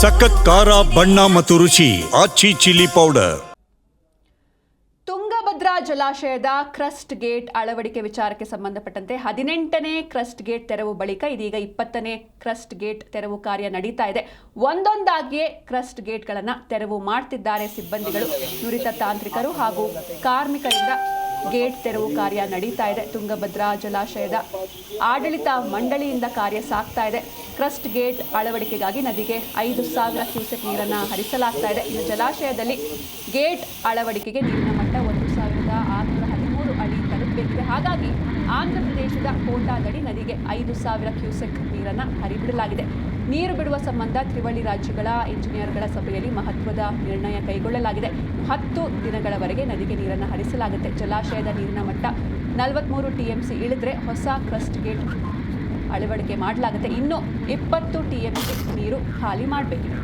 ಸಖತ್ ಖಾರ, ಬಣ್ಣ ಮತ್ತು ರುಚಿ ಆಚಿ ಚಿಲ್ಲಿ ಪೌಡರ್. ತುಂಗಭದ್ರಾ ಜಲಾಶಯದ ಕ್ರಸ್ಟ್ ಗೇಟ್ ಅಳವಡಿಕೆ ವಿಚಾರಕ್ಕೆ ಸಂಬಂಧಪಟ್ಟಂತೆ ಹದಿನೆಂಟನೇ ಕ್ರಸ್ಟ್ ಗೇಟ್ ತೆರವು ಬಳಿಕ ಇದೀಗ ಇಪ್ಪತ್ತನೇ ಕ್ರಸ್ಟ್ ಗೇಟ್ ತೆರವು ಕಾರ್ಯ ನಡೀತಾ ಇದೆ. ಒಂದೊಂದಾಗಿಯೇ ಕ್ರಸ್ಟ್ ಗೇಟ್ಗಳನ್ನು ತೆರವು ಮಾಡ್ತಿದ್ದಾರೆ ಸಿಬ್ಬಂದಿಗಳು. ನುರಿತ ತಾಂತ್ರಿಕರು ಹಾಗೂ ಕಾರ್ಮಿಕರಿಂದ ಗೇಟ್ ತೆರವು ಕಾರ್ಯ ನಡೀತಾ ಇದೆ. ತುಂಗಭದ್ರಾ ಜಲಾಶಯದ ಆಡಳಿತ ಮಂಡಳಿಯಿಂದ ಕಾರ್ಯ ಸಾಗ್ತಾ ಇದೆ. ಕ್ರಸ್ಟ್ ಗೇಟ್ ಅಳವಡಿಕೆಗಾಗಿ ನದಿಗೆ ಐದು ಸಾವಿರ ಕ್ಯೂಸೆಕ್ ನೀರನ್ನು ಹರಿಸಲಾಗ್ತಾ ಇದೆ. ಇನ್ನು ಜಲಾಶಯದಲ್ಲಿ ಗೇಟ್ ಅಳವಡಿಕೆಗೆ ನೀರಿನ ಮಟ್ಟ ಒಂದು ಸಾವಿರದ ಆರುನೂರ ಹದಿಮೂರು ಅಡಿ ತಲುಪಬೇಕಿದೆ. ಹಾಗಾಗಿ ಆಂಧ್ರ ಪ್ರದೇಶದ ಕೋಟಾದಡಿ ನದಿಗೆ ಐದು ಸಾವಿರ ಕ್ಯೂಸೆಕ್ ನೀರನ್ನು ಹರಿಬಿಡಲಾಗಿದೆ. ನೀರು ಬಿಡುವ ಸಂಬಂಧ ತ್ರಿವಳಿ ರಾಜ್ಯಗಳ ಇಂಜಿನಿಯರ್ಗಳ ಸಭೆಯಲ್ಲಿ ಮಹತ್ವದ ನಿರ್ಣಯ ಕೈಗೊಳ್ಳಲಾಗಿದೆ. ಹತ್ತು ದಿನಗಳವರೆಗೆ ನದಿಗೆ ನೀರನ್ನು ಹರಿಸಲಾಗುತ್ತೆ. ಜಲಾಶಯದ ನೀರಿನ ಮಟ್ಟ ನಲವತ್ತ್ಮೂರು ಟಿಎಂಸಿ ಇಳಿದ್ರೆ ಹೊಸ ಕ್ರಸ್ಟ್ ಗೇಟ್ ಅಳವಡಿಕೆ ಮಾಡಲಾಗುತ್ತೆ. ಇನ್ನು ಇಪ್ಪತ್ತು ಟಿಎಂಸಿ ನೀರು ಖಾಲಿ ಮಾಡಬೇಕಿದೆ.